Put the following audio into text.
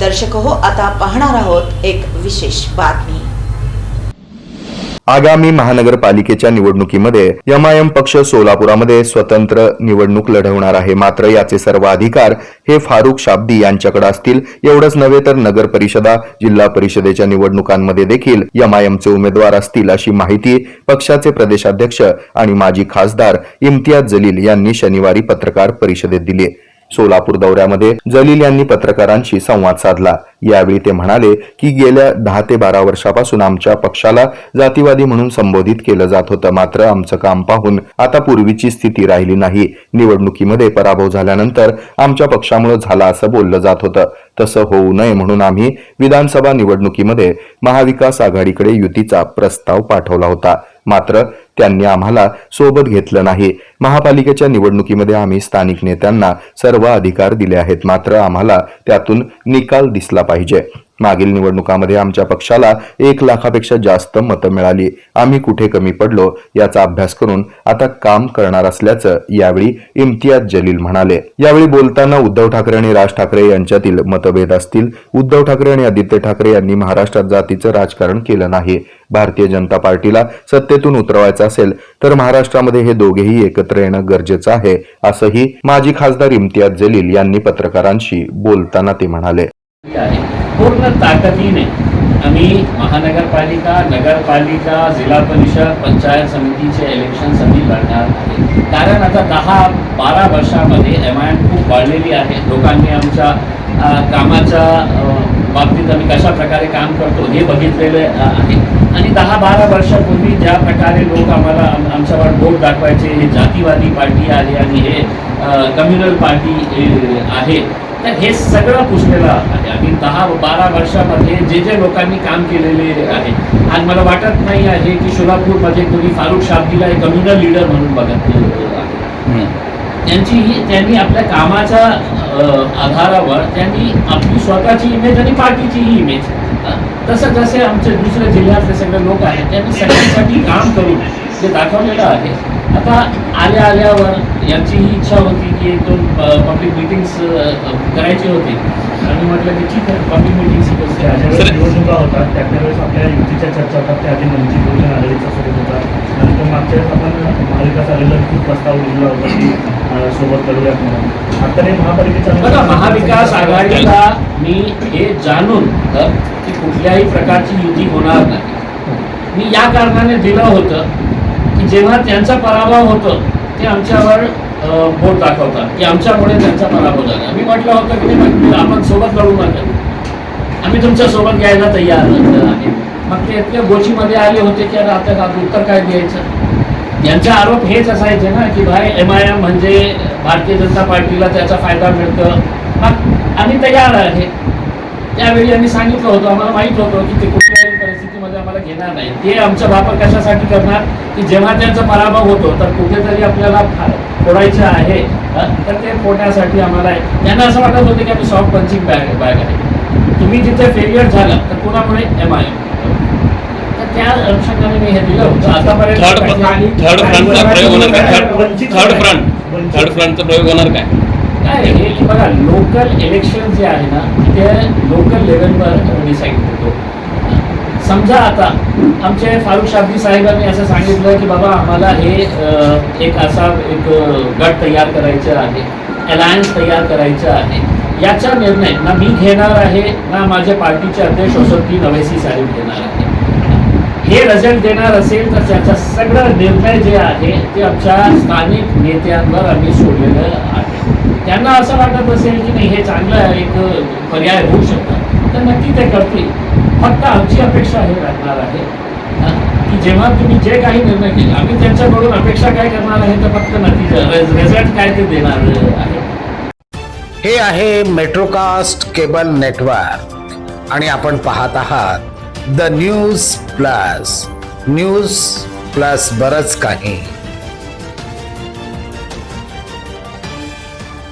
दर्शक हो आता पाहणार आहोत एक विशेष बातमी. आगामी महानगरपालिकेच्या निवडणुकीमध्ये एमआयएम पक्ष सोलापुरामध्ये स्वतंत्र निवडणूक लढवणार आहे. मात्र याचे सर्व अधिकार हे फारुख शाब्दी यांच्याकडे असतील. एवढंच नव्हे तर नगर परिषदा जिल्हा परिषदेच्या निवडणुकांमध्ये देखील एमआयएमचे उमेदवार असतील अशी माहिती पक्षाचे प्रदेशाध्यक्ष आणि माजी खासदार इम्तियाज जलील यांनी शनिवारी पत्रकार परिषदेत दिली. सोलापूर दौऱ्यामध्ये जलील यांनी पत्रकारांशी संवाद साधला. यावेळी ते म्हणाले की गेल्या दहा ते बारा वर्षापासून आमच्या पक्षाला जातीवादी म्हणून संबोधित केलं जात होतं. मात्र आमचं काम पाहून आता पूर्वीची स्थिती राहिली नाही. निवडणुकीमध्ये पराभव झाल्यानंतर आमच्या पक्षामुळे झाला असं बोललं जात होतं. तसं होऊ नये म्हणून आम्ही विधानसभा निवडणुकीमध्ये महाविकास आघाडीकडे युतीचा प्रस्ताव पाठवला होता. मात्र त्यांनी आम्हाला सोबत घेतलं नाही. महापालिकेच्या निवडणुकीमध्ये आम्ही स्थानिक नेत्यांना सर्व अधिकार दिले आहेत. मात्र आम्हाला त्यातून निकाल दिसला पाहिजे. मागील निवडणुकामध्ये आमच्या पक्षाला एक लाखापेक्षा जास्त मतं मिळाली. आम्ही कुठे कमी पडलो याचा अभ्यास करून आता काम करणार असल्याचं यावेळी इम्तियाज जलील म्हणाले. यावेळी बोलताना उद्धव ठाकरे आणि राज ठाकरे यांच्यातील मतभेद असतील. उद्धव ठाकरे आणि आदित्य ठाकरे यांनी महाराष्ट्रात जातीचं राजकारण केलं नाही. भारतीय जनता पार्टीला सत्तेतून उतरवायचं असेल तर महाराष्ट्रामध्ये हे दोघेही एकत्र येणं गरजेचं आहे असंही माजी खासदार इम्तियाज जलील यांनी पत्रकारांशी बोलताना ते म्हणाले. पूर्ण ताकदीने आम्ही महानगरपालिका नगरपालिका जिल्हा परिषद पंचायत समितीचे इलेक्शन्स आम्ही लढणार आहे. कारण आता दहा बारा वर्षामध्ये एम आय खूप वाढलेली आहे. लोकांनी आमच्या कामाचा कामाच्या बाबतीत आम्ही कशा प्रकारे काम करतो हे बघितलेलं आहे. आणि दहा बारा वर्षापूर्वी ज्या प्रकारे लोक आम्हाला आमच्यावर बोट दाखवायचे हे जातीवादी पार्टी आहे आणि हे कम्युनल पार्टी आहे. तर हे सगळं पुसलेलं आहे. आणि दहा बारा वर्षामध्ये जे जे लोकांनी काम केलेले आहे. आज मला वाटत नाही आहे की सोलापूरमध्ये कोणी फारुख शाब्दीला एक कम्युनल लीडर म्हणून बघत आहे. त्यांची त्यांनी आपल्या कामाच्या आधारावर त्यांनी आपली स्वतःची इमेज आणि पार्टीचीही इमेज तसं जसे आमचे दुसऱ्या जिल्ह्यातले सगळे लोक आहेत त्यांनी सगळ्यांसाठी काम करून जे दाखवलेलं आहे आता आल्या आल्यावर यांची ही इच्छा होती की एक दोन पब्लिक मिटिंग्स करायची होती. आणि म्हटलं की ठीक आहे पब्लिक मिटिंग्स ज्या ज्यावेळेस निवडणुका होतात. त्या त्यावेळेस आपल्या युतीच्या चर्चा होतात. त्या आधी वंचित बहुजन आघाडीचा सोबत होता. नंतर मागच्या वेळेस आपण महाविकास आलेला खूप प्रस्ताव दिला होता की सोबत लढूयात म्हणून. आता हे महापालिकेच्या बघा महाविकास आघाडीला मी हे जाणून की कुठल्याही प्रकारची युती होणार नाही. मी या कारणाने दिलं होतं. की जेव्हा त्यांचा पराभव होतो ते आमच्यावर बोट दाखवतात की आमच्यामुळे त्यांचा पराभव झाला. आम्ही म्हटलं होतं की नाही, आपण सोबत लढू नका आम्ही तुमच्यासोबत घ्यायला तयार आहे मग ते इतक्या गोचीमध्ये आले होते की आता आता उत्तर काय द्यायचं? यांचा आरोप हेच असायचे ना की भाई एम आय एम म्हणजे भारतीय जनता पार्टीला त्याचा फायदा मिळतो. मग आम्ही तयार आहे. त्यावेळी आम्ही सांगितलं होतं आम्हाला माहीत होतं की ते कुठल्याही परिस्थितीमध्ये आम्हाला घेणार नाही. ते आमचा वापर कशासाठी करणार? की जेव्हा त्यांचा पराभव होतो तर कुठेतरी आपल्याला फोडायचं आहे तर ते फोडण्यासाठी आम्हाला त्यांना असं वाटत होतं की आम्ही सॉफ्ट पंचिंग बॅग बॅग आहे. तुम्ही जिथे फेलियर झालं तर कुणामुळे? एम आय तर त्या अनुषंगाने मी हे दिलं होतं. आतापर्यंत थर्ड आणि- थर्ड फ्रंटचा प्रयोग होणार काय? वंचित थर्ड आहे. फ्रंट वंचित. थर्ड फ्रंटचा प्रयोग होणार काय? काय आहे हे? की बघा लोकल इलेक्शन जे आहे ना ते लोकल लेवलवर डिसाईड होतो. समजा आता आमचे फारुख शाब्दी साहेबांनी असं सांगितलं की बाबा आम्हाला हे एक असा एक गट तयार करायचं आहे अलायन्स तयार करायचं आहे. याचा निर्णय ना मी घेणार आहे ना माझ्या पार्टीचे अध्यक्ष वसंती नवेसी साहेब घेणार आहे हे रिझल्ट देणार असेल तर त्याचा सगळं निर्णय जे आहे ते आमच्या स्थानिक नेत्यांवर आम्ही सोडलेलं आहे. त्यांना असं वाटत असेल की नाही हे चांगलं एक पर्याय होऊ शकतं. तर नक्की ते करतील. फक्त आमची अपेक्षा हे राहणार आहे की जेव्हा तुम्ही जे काही निर्णय केले आम्ही त्यांच्याकडून अपेक्षा काय करणार आहे तर फक्त नतीजा रिझल्ट काय ते देणार आहे. हे आहे मेट्रोकास्ट केबल नेटवर्क आणि आपण पाहत आहात the news plus news plus बरंच काही.